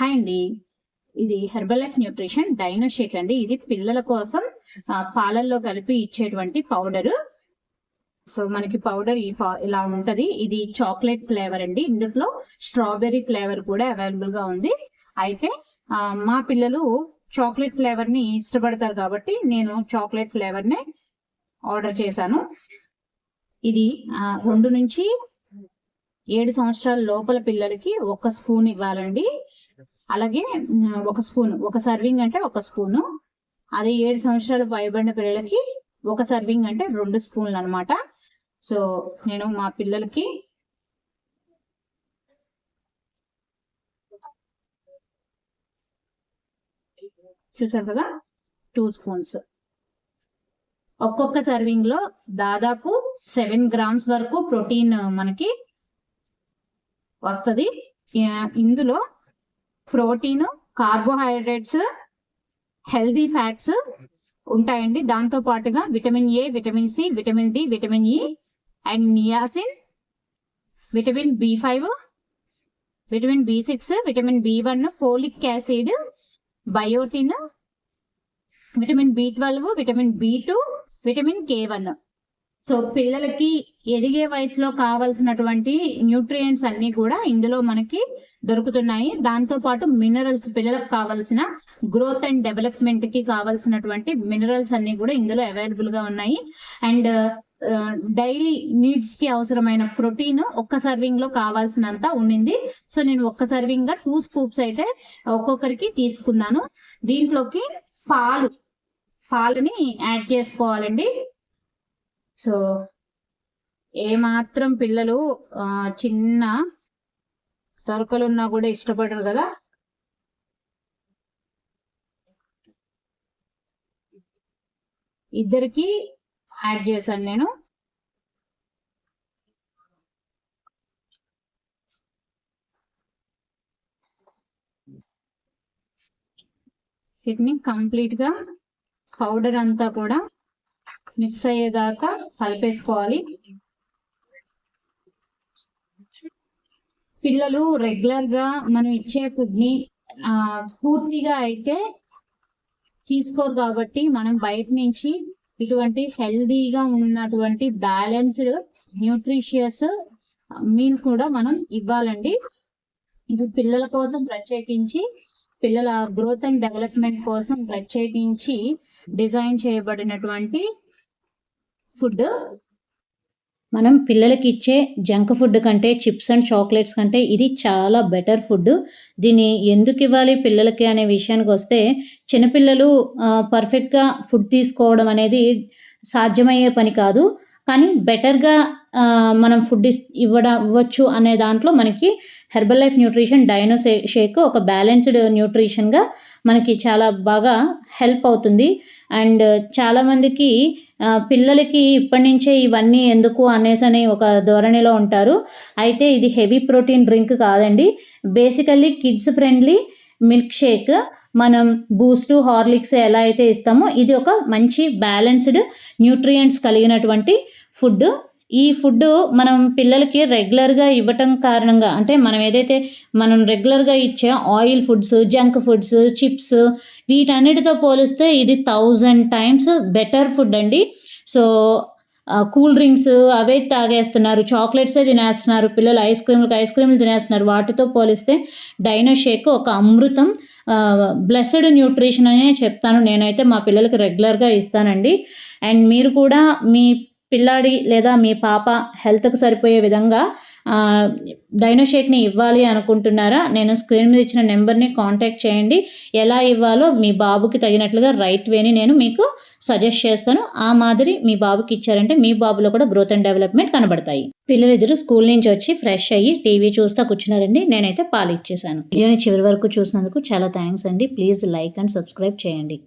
Hi అండి. ఇది Herbalife nutrition dino shake అండి. ఇది పిల్లల కోసం పాలల్లో కలిపి ఇచ్చేటువంటి పౌడర్. సో మనకి పౌడర్ ఈ ఇలా ఉంటది. ఇది చాక్లెట్ ఫ్లేవర్ అండి. ఇందులో స్ట్రాబెర్రీ ఫ్లేవర్ కూడా అవైలబుల్గా ఉంది. అయితే మా పిల్లలు చాక్లెట్ ఫ్లేవర్ని ఇష్టపడతారు కాబట్టి నేను చాక్లెట్ ఫ్లేవర్ నే ఆర్డర్ చేశాను. ఇది రెండు నుంచి ఏడు సంవత్సరాల లోపల పిల్లలకి ఒక స్పూన్ ఇవ్వాలండి. అలాగే ఒక స్పూన్ ఒక సర్వింగ్ అంటే ఒక స్పూను. అదే ఏడు సంవత్సరాలు పైబడిన పిల్లలకి ఒక సర్వింగ్ అంటే రెండు స్పూన్లు అనమాట సో నేను మా పిల్లలకి చూసారు కదా? Two spoons. ఒక్కొక్క సర్వింగ్లో దాదాపు సెవెన్ గ్రామ్స్ వరకు ప్రోటీన్ మనకి వస్తుంది. ఇందులో ప్రోటీన్ కార్బోహైడ్రేట్స్ హెల్దీ ఫ్యాట్స్ ఉంటాయండి. దాంతో పాటుగా vitamin A vitamin C vitamin D vitamin E and niacin vitamin B five vitamin B six vitamin B one folic acid biotin vitamin B twelve vitamin B two vitamin K one. So పిల్లలకి ఎదిగే వయసులో కావాల్సినటువంటి nutrients అన్ని కూడా ఇందులో మనకి దొరుకుతున్నాయి. దాంతో పాటు మినరల్స్ పిల్లలకు కావాల్సిన గ్రోత్ అండ్ డెవలప్మెంట్కి కావాల్సినటువంటి మినరల్స్ అన్ని కూడా ఇందులో అవైలబుల్గా ఉన్నాయి. అండ్ డైలీ నీడ్స్కి అవసరమైన ప్రోటీన్ ఒక్క సర్వింగ్లో కావాల్సినంత ఉండింది సో నేను ఒక్క సర్వింగ్గా టూ స్కూప్స్ అయితే ఒక్కొక్కరికి తీసుకున్నాను. దీంట్లోకి పాలు పాలని యాడ్ చేసుకోవాలండి. సో ఏమాత్రం పిల్లలు చిన్న సరుకులు ఉన్నా కూడా ఇష్టపడరు కదా? ఇద్దరికి యాడ్ చేశాను నేను. వీటిని కంప్లీట్గా పౌడర్ అంతా కూడా మిక్స్ అయ్యేదాకా కలిపేసుకోవాలి పిల్లలు రెగ్యులర్గా మనం ఇచ్చే ఫుడ్ని ఆ, పూర్తిగా అయితే తీసుకోరు కాబట్టి మనం బయట నుంచి ఇటువంటి హెల్దీగా ఉన్నటువంటి బ్యాలెన్స్డ్ న్యూట్రిషియస్ మీల్ కూడా మనం ఇవ్వాలండి. ఇది పిల్లల కోసం ప్రత్యేకించి పిల్లల గ్రోత్ అండ్ డెవలప్మెంట్ కోసం ప్రత్యేకించి డిజైన్ చేయబడినటువంటి ఫుడ్. మనం పిల్లలకి ఇచ్చే జంక్ ఫుడ్ కంటే చిప్స్ అండ్ చాక్లెట్స్ కంటే ఇది చాలా బెటర్ ఫుడ్. దీన్ని ఎందుకు ఇవ్వాలి పిల్లలకి అనే విషయానికి వస్తే చిన్నపిల్లలు పర్ఫెక్ట్గా ఫుడ్ తీసుకోవడం అనేది సాధ్యమయ్యే పని కాదు. కానీ బెటర్గా మనం ఫుడ్ ఇస్- ఇవ్వడం ఇవ్వచ్చు అనే దాంట్లో మనకి Herbalife nutrition dino shake ఒక బ్యాలెన్స్డ్ న్యూట్రిషన్గా మనకి చాలా బాగా హెల్ప్ అవుతుంది. అండ్ చాలామందికి పిల్లలకి ఇప్పటి నుంచే ఇవన్నీ ఎందుకు అనేసి అని ఒక ధోరణిలో ఉంటారు. అయితే ఇది హెవీ ప్రోటీన్ డ్రింక్ కాదండి. Basically kids friendly milk shake మనం బూస్టు హార్లిక్స్ ఎలా అయితే ఇస్తామో ఇది ఒక మంచి బ్యాలెన్స్డ్ న్యూట్రియంట్స్ కలిగినటువంటి ఫుడ్ ఈ ఫుడ్ మనం పిల్లలకి రెగ్యులర్గా ఇవ్వటం కారణంగా అంటే మనం ఏదైతే మనం రెగ్యులర్గా ఇచ్చే oil foods junk foods chips వీటన్నిటితో పోలిస్తే ఇది థౌజండ్ టైమ్స్ బెటర్ ఫుడ్ అండి. సో కూల్ డ్రింక్స్ అవే తాగేస్తున్నారు చాక్లెట్సే తినేస్తున్నారు పిల్లలు ఐస్ క్రీమ్లకు ఐస్ క్రీమ్లు తినేస్తున్నారు. వాటితో పోలిస్తే డైనో షేక్ ఒక అమృతం బ్లెస్డ్ న్యూట్రిషన్ అనే చెప్తాను. నేనైతే మా పిల్లలకి రెగ్యులర్గా ఇస్తానండి. అండ్ మీరు కూడా మీ పిల్లాడి లేదా మీ పాప హెల్త్కి సరిపోయే విధంగా డైనోషేక్ని ఇవ్వాలి అనుకుంటున్నారా? నేను స్క్రీన్ మీద ఇచ్చిన నెంబర్ని కాంటాక్ట్ చేయండి. ఎలా ఇవ్వాలో మీ బాబుకి తగినట్లుగా రైట్ వేని నేను మీకు సజెస్ట్ చేస్తాను. ఆ మాదిరి మీ బాబుకి ఇచ్చారంటే మీ బాబులో కూడా గ్రోత్ అండ్ డెవలప్మెంట్ కనబడతాయి. పిల్లలు ఇద్దరు స్కూల్ నుంచి వచ్చి ఫ్రెష్ అయ్యి టీవీ చూస్తా కూర్చున్నారండి. నేనైతే పాలు ఇచ్చేసాను. వీడియోని చివరి వరకు చూసినందుకు చాలా థ్యాంక్స్ అండి. ప్లీజ్ లైక్ అండ్ సబ్స్క్రైబ్ చేయండి.